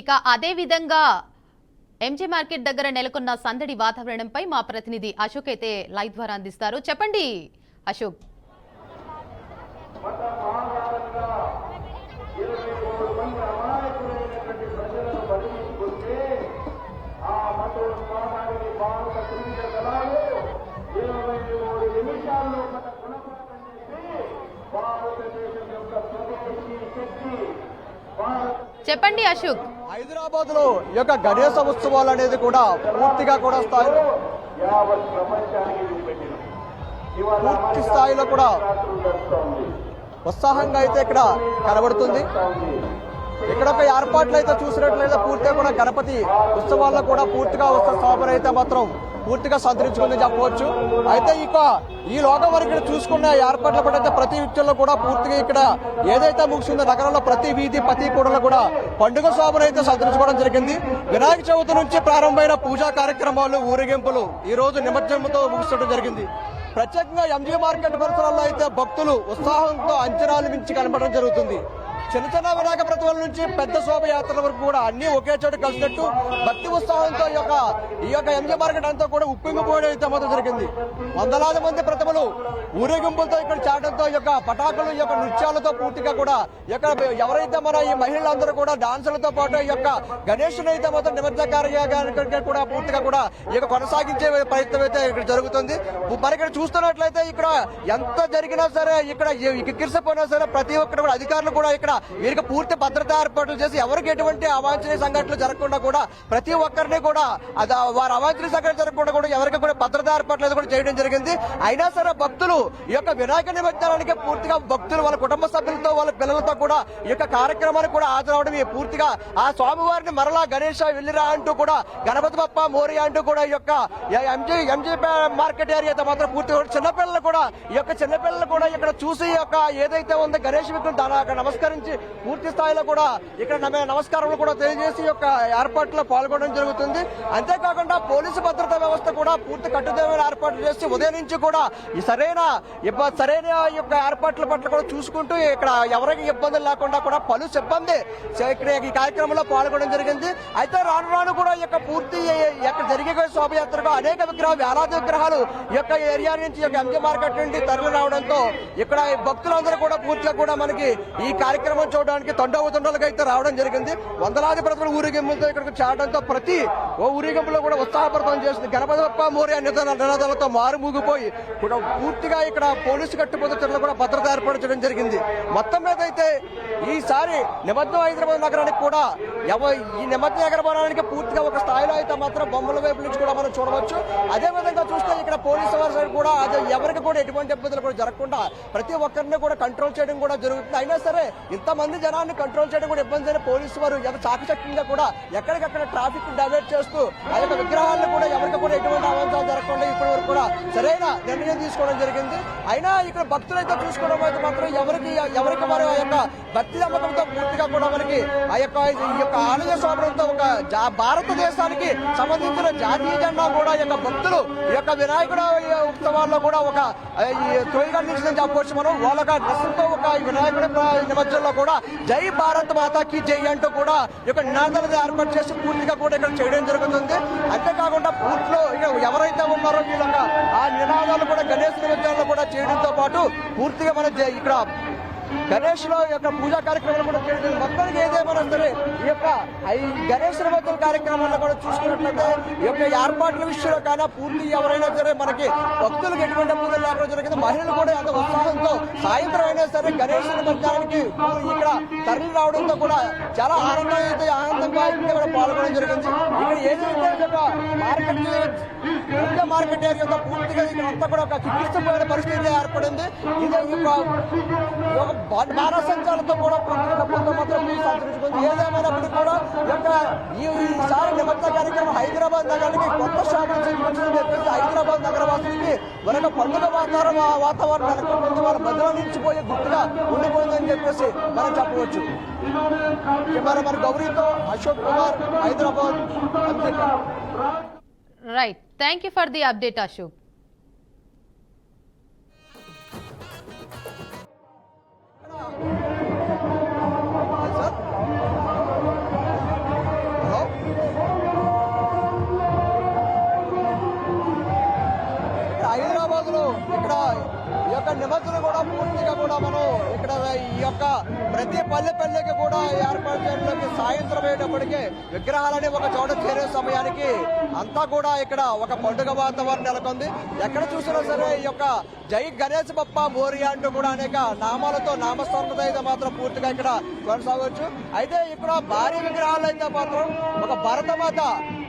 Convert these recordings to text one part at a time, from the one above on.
ఇక అదే విధంగా మార్కెట్ దగ్గర నెలకొన్న సందడి వాతావరణంపై మా ప్రతినిధి అశోక్ అయితే లైవ్ ద్వారా అందిస్తారు. చెప్పండి అశోక్. చెప్పండి అశోక్. హైదరాబాద్లో ఈ యొక్క గణేశ ఉత్సవాలు అనేది కూడా పూర్తిగా కూడా స్థాయి పూర్తి స్థాయిలో కూడా ఉత్సాహంగా అయితే ఇక్కడ కనబడుతుంది. ఇక్కడ ఒక ఏర్పాట్లు అయితే చూసినట్లయితే పూర్తిగా కూడా గణపతి ఉత్సవాల్లో కూడా పూర్తిగా వస్తే స్థాపన అయితే మాత్రం పూర్తిగా సంతరించుకుంది చెప్పవచ్చు. అయితే ఇక ఈ లోకం వరకు ఇక్కడ చూసుకున్న ఏర్పాట్ల కూడా అయితే ప్రతి విషయంలో కూడా పూర్తిగా ఇక్కడ ఏదైతే ముగిసిందో నగరంలో ప్రతి వీధి ప్రతి కూడలో కూడా పండుగ శోభను అయితే సంతరించుకోవడం జరిగింది. వినాయక చవితి నుంచి ప్రారంభమైన పూజా కార్యక్రమాలు ఊరేగింపులు ఈ రోజు నిమజ్జనంతో ముగిస్తడం జరిగింది. ప్రత్యేకంగా ఎంజీ మార్కెట్ పరిసరాల్లో అయితే భక్తులు ఉత్సాహంతో అంచనాలు మించి కనపడడం జరుగుతుంది. చిన్న చిన్న వినాయక ప్రతిమల నుంచి పెద్ద శోభయాత్రల వరకు కూడా అన్ని ఒకే చోట కలిసినట్టు భక్తి ఉత్సాహంతో ఈ యొక్క ఈ యొక్క ఎంజీ మార్కెట్ అంతా కూడా ఉప్పింగిపోవడం అయితే మొదలు జరిగింది. వందలాది మంది ప్రతిమలు ఊరేగింపులతో ఇక్కడ చాటంతో ఈ యొక్క పటాకులు ఈ యొక్క నృత్యాలతో పూర్తిగా కూడా ఇక్కడ ఎవరైతే మన ఈ మహిళలందరూ కూడా డాన్సులతో పాటు ఈ యొక్క గణేషుని అయితే మొత్తం నిమజ్జన కార్యక్రమానికి కూడా పూర్తిగా కూడా ఈ యొక్క కొనసాగించే ప్రయత్నం అయితే ఇక్కడ జరుగుతుంది. మరి ఇక్కడ చూస్తున్నట్లయితే ఇక్కడ ఎంత జరిగినా సరే ఇక్కడ కిక్కిరిసిపోయినా సరే ప్రతి ఒక్కరు కూడా అధికారులు కూడా ఇక్కడ వీరికి పూర్తి భద్రతా ఏర్పాట్లు చేసి ఎవరికి ఎటువంటి అవాంఛనీయ సంఘటనలు జరగకుండా కూడా ప్రతి ఒక్కరిని కూడా అది వారి అవాంఛనీయ సంఘటన జరగకుండా కూడా ఎవరికి కూడా భద్రతా ఏర్పాట్లు కూడా చేయడం జరిగింది. అయినా సరే భక్తులు ఈ యొక్క వినాయక నిమజ్జనానికి పూర్తిగా భక్తులు వాళ్ళ కుటుంబ సభ్యులతో వాళ్ళ పిల్లలతో కూడా ఈ యొక్క కార్యక్రమానికి కూడా హాజరవడం ఈ పూర్తిగా ఆ స్వామివారిని మరలా గణేష వెళ్ళిరా అంటూ కూడా గణపతి బప్ప మోరి అంటూ కూడా ఈ యొక్క ఎంజీ ఎంజీ మార్కెట్ ఏరియా అయితే మాత్రం పూర్తిగా చిన్నపిల్లలు కూడా ఈ యొక్క చిన్నపిల్లలు కూడా ఇక్కడ చూసి ఈ యొక్క ఏదైతే ఉందో గణేష్ విగ్రహం దాని అక్కడ నమస్కరించి పూర్తి స్థాయిలో కూడా ఇక్కడ నమ- నమస్కారాలు కూడా తెలియజేసి యొక్క ఏర్పాట్లో పాల్గొనడం జరుగుతుంది. అంతేకాకుండా పోలీసు భద్రతా వ్యవస్థ కూడా పూర్తి కట్టుదిట్టమైన ఏర్పాట్లు చేసి ఉదయం నుంచి కూడా ఈ సరైన సరైన యొక్క ఏర్పాట్ల పట్ల కూడా చూసుకుంటూ ఇక్కడ ఎవరికి ఇబ్బందులు లేకుండా కూడా పలు సిబ్బంది ఇక్కడ ఈ కార్యక్రమంలో పాల్గొనడం జరిగింది. అయితే రాను రాను కూడా ఈ యొక్క పూర్తి ఈ యొక్క జరిగే శోభయాత్రకు అనేక విగ్రహాలు వేలాది విగ్రహాలు యొక్క ఏరియా నుంచి యొక్క ఎంజీ మార్కెట్ నుండి తరలి రావడంతో ఇక్కడ ఈ భక్తులందరూ కూడా పూర్తిగా కూడా మనకి ఈ కార్యక్రమం చూడడానికి తండోతండలుగా అయితే రావడం జరిగింది. వందలాది ప్రజలు ఊరేగింపులతో ఇక్కడికి చేరడంతో ప్రతి ఓ ఊరేగింపులో కూడా ఉత్సాహపరతం చేసింది. గణపతి బప్ప నినాదాలతో మారుమూగిపోయి కూడా పూర్తిగా ఇక్కడ పోలీసు కట్టుబడుతున్న కూడా భద్రత ఏర్పరచడం చేయడం జరిగింది. మొత్తం మీద అయితే ఈసారి నిమజ్జనం హైదరాబాద్ నగరానికి కూడా ఎవ ఈ నిమజ్జన నగరభవనానికి పూర్తిగా ఒక స్థాయిలో అయితే మాత్రం బొమ్మల వైపు నుంచి కూడా మనం చూడవచ్చు. అదే విధంగా చూస్తే ఇక్కడ పోలీసు వారి కూడా అదే ఎవరికి కూడా ఎటువంటి ఇబ్బందులు కూడా జరగకుండా ప్రతి ఒక్కరిని కూడా కంట్రోల్ చేయడం కూడా జరుగుతుంది. అయినా సరే ఇంతమంది జనాన్ని కంట్రోల్ చేయడం కూడా ఇబ్బంది అయిన పోలీసు వారు ఎంత చాకచక్యంగా కూడా ఎక్కడికక్కడ ట్రాఫిక్ డైవర్ట్ చేస్తూ ఆ యొక్క విగ్రహాలను కూడా ఎవరికి కూడా ఎటువంటి సరైన నిర్ణయం తీసుకోవడం జరిగింది. అయినా ఇక్కడ భక్తులైతే చూసుకోవడం అయితే మాత్రం ఎవరికి ఎవరికి వారు ఆ యొక్క భక్తి నమ్మకంతో పూర్తిగా కూడా మనకి ఆ యొక్క ఈ యొక్క ఆలయ శోభనంతో ఒక జా- భారతదేశానికి సంబంధించిన జాతీయ జెండా కూడా యొక్క భక్తులు ఈ యొక్క వినాయకుడు ఉత్సవాల్లో కూడా ఒక ఈ తొలిగా నిలిచిందని చెప్పవచ్చు మనం వాళ్ళ డ్రెస్సులతో ఒక వినాయకుడి నిమజ్జనంలో కూడా జై భారత్ మాతాకి జై అంటూ కూడా ఈ యొక్క నినాదాలను ఏర్పాటు చేసి పూర్తిగా కూడా ఇక్కడ చేయడం జరుగుతుంది. అంతేకాకుండా పూర్తిలో ఇక ఎవరైతే ఉన్నారో వీళ్ళ ఆ నినాదాలు కూడా గణేష్ నిమజ్జనాలు కూడా చేయడంతో పాటు పూర్తిగా మన జై- ఇక్కడ గణేష్లో యొక్క పూజా కార్యక్రమాలు కూడా చేయడం. మొత్తానికి ఏదేమైనా సరే ఈ గణేష్ నిమజ్జన కార్యక్రమాల్లో కూడా చూసుకున్నట్లయితే ఈ యొక్క ఏర్పాట్ల విషయంలో కానీ పూర్తి ఎవరైనా సరే మనకి భక్తులకు ఎటువంటి ఇబ్బందులు లేకుండా జరిగింది. మహిళలు కూడా ఎంత ఉత్సాహంతో సాయంత్రం అయినా సరే గణేష్ నిమజ్జనానికి ఇక్కడ తరలి రావడంతో కూడా చాలా ఆనందం అయితే ఆనందంగా ఇక్కడ పాల్గొనడం జరిగింది. ఇక్కడ ఏదైతే మార్కెట్ పెద్ద మార్కెట్ ఏరియా పూర్తిగా ఇక్కడ అంతా కూడా ఒక చికిత్సపోయిన పరిస్థితి ఏర్పడింది. ఇది ఒక బాణసంచాలతో కూడా పూర్తిగా మాత్రం సంతరించుకుంది ఏదేమైనప్పటికీ కూడా యొక్క ఈసారి నిమజ్జన కార్యక్రమం హైదరాబాద్ నగరానికి కొత్త శాఖలు తీసుకొచ్చిందని చెప్పేసి హైదరాబాద్ నగర వాసులకి మరొక పండుగ వాతావరణం వాతావరణం నెలకొంది వాళ్ళ బదిలో నిలిచిపోయే గుర్తుగా ఉండిపోయిందని చెప్పేసి మనం చెప్పవచ్చు. కెమెరా మరి గౌరీతో Ashok Kumar Hyderabad right thank you for the update Ashok కూడా మనం ఇక్కడ ఈ యొక్క ప్రతి పల్లె పల్లెకి కూడా ఏర్పాటు చేయడానికి సాయంత్రం అయ్యేటప్పటికి విగ్రహాలని ఒక చోట చేరే సమయానికి అంతా కూడా ఇక్కడ ఒక పండుగ వాతావరణం నెలకొంది. ఎక్కడ చూసినా సరే ఈ యొక్క జై గణేష్ బప్ప మోరియా అంటూ కూడా అనేక నామాలతో నామస్మరణతో అయితే మాత్రం పూర్తిగా ఇక్కడ కొనసాగవచ్చు అయితే ఇక్కడ భారీ విగ్రహాలు అయితే మాత్రం ఒక భరతమాత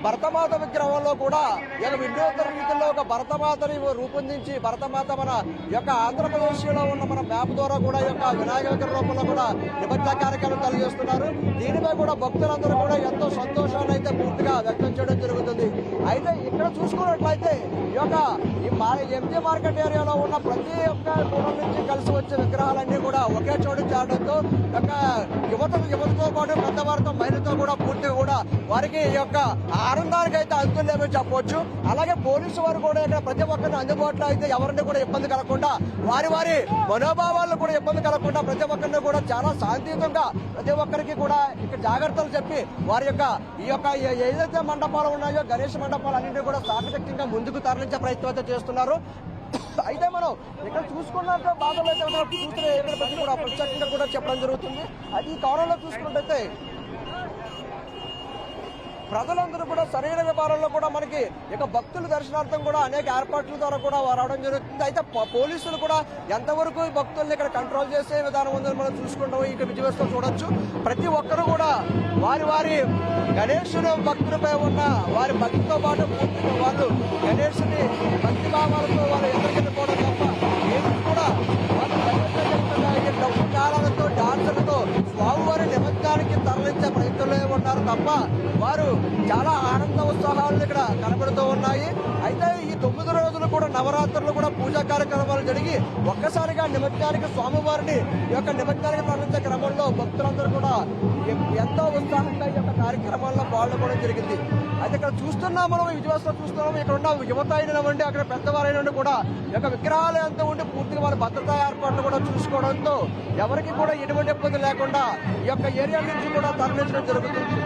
భరతమాత విగ్రహంలో కూడా ఈ వినూత్న రీతిలో ఒక భరతమాతని రూపొందించి భరతమాత మన యొక్క ఆంధ్రప్రదేశ్లో ఉన్న మన మ్యాప్ ద్వారా కూడా యొక్క వినాయక విగ్రహ రూపంలో కూడా నిబద్ధ కార్యక్రమం కలిగిస్తున్నారు. దీనిపై కూడా భక్తులందరూ కూడా ఎంతో సంతోషాన్ని అయితే పూర్తిగా వ్యక్తం చేయడం జరుగుతుంది. అయితే ఇక్కడ చూసుకున్నట్లయితే ఈ యొక్క ఈ ఎంజీ మార్కెట్ ఏరియాలో ఉన్న ప్రతి ఒక్క గుణం నుంచి కలిసి వచ్చే విగ్రహాలన్నీ కూడా ఒకే చోటు చేరడంతో యొక్క యువత యువతతో పాటు పెద్దవారితో మహిళతో కూడా పూర్తిగా కూడా వారికి ఈ యొక్క ఆనందానికి అయితే అంతులు లేవని చెప్పవచ్చు అలాగే పోలీసు వారు కూడా ఇక్కడ ప్రతి ఒక్కరిని అందుబాటులో అయితే ఎవరిని కూడా ఇబ్బంది కలగకుండా వారి వారి మనోభావాలను కూడా ఇబ్బంది కలగకుండా ప్రతి ఒక్కరిని కూడా చాలా శాంతియుతంగా ప్రతి ఒక్కరికి కూడా ఇక్కడ జాగ్రత్తలు చెప్పి వారి యొక్క ఈ యొక్క ఏ- ఏదైతే మండపాలు ఉన్నాయో గణేష్ మండపాలు అన్నింటినీ కూడా సాకశక్తిగా ముందుకు తరలించే ప్రయత్నం అయితే చేస్తున్నారు. అయితే మనం ఇక్కడ చూసుకున్నట్టు బాధలు అయితే చూస్తున్న కూడా ప్రత్యేకంగా కూడా చెప్పడం జరుగుతుంది. అది ఈ కాలంలో చూసుకున్నట్టయితే ప్రజలందరూ కూడా సరైన వ్యాపారంలో కూడా మనకి ఇక భక్తుల దర్శనార్థం కూడా అనేక ఏర్పాట్ల ద్వారా కూడా రావడం జరుగుతుంది. అయితే పోలీసులు కూడా ఎంతవరకు భక్తుల్ని ఇక్కడ కంట్రోల్ చేసే విధానం ఉందని మనం చూసుకుంటాం. ఇక్కడ విజయవస్తం చూడొచ్చు. ప్రతి ఒక్కరు కూడా వారి వారి గణేశుడు భక్తులపై ఉన్న వారి భక్తితో పాటు పూర్తిగా వాళ్ళు గణేశుని భక్తి భావాలతో ఉన్నారు తప్ప వారు చాలా ఆనంద ఉత్సాహాలు ఇక్కడ కనబడుతూ ఉన్నాయి. అయితే ఈ తొమ్మిది రోజులు కూడా నవరాత్రులు కూడా పూజా కార్యక్రమాలు జరిగి ఒక్కసారిగా నిమజ్జనానికి స్వామివారిని ఈ యొక్క నిమజ్జనానికి తరలించే క్రమంలో భక్తులందరూ కూడా ఎంతో ఉత్సాహంగా ఈ యొక్క కార్యక్రమాల్లో పాల్గొనడం జరిగింది. అయితే ఇక్కడ చూస్తున్నాం మనం విజయవాడలో చూస్తున్నాం ఇక్కడ ఉన్న యువత అయినవండి అక్కడ పెద్దవారైన కూడా ఈ యొక్క విగ్రహాలు ఎంత ఉండి పూర్తిగా వాళ్ళ భద్రతా ఏర్పాట్లు కూడా చూసుకోవడంతో ఎవరికి కూడా ఎటువంటి ఇబ్బంది లేకుండా ఈ యొక్క ఏరియా నుంచి కూడా తరలించడం జరుగుతుంది.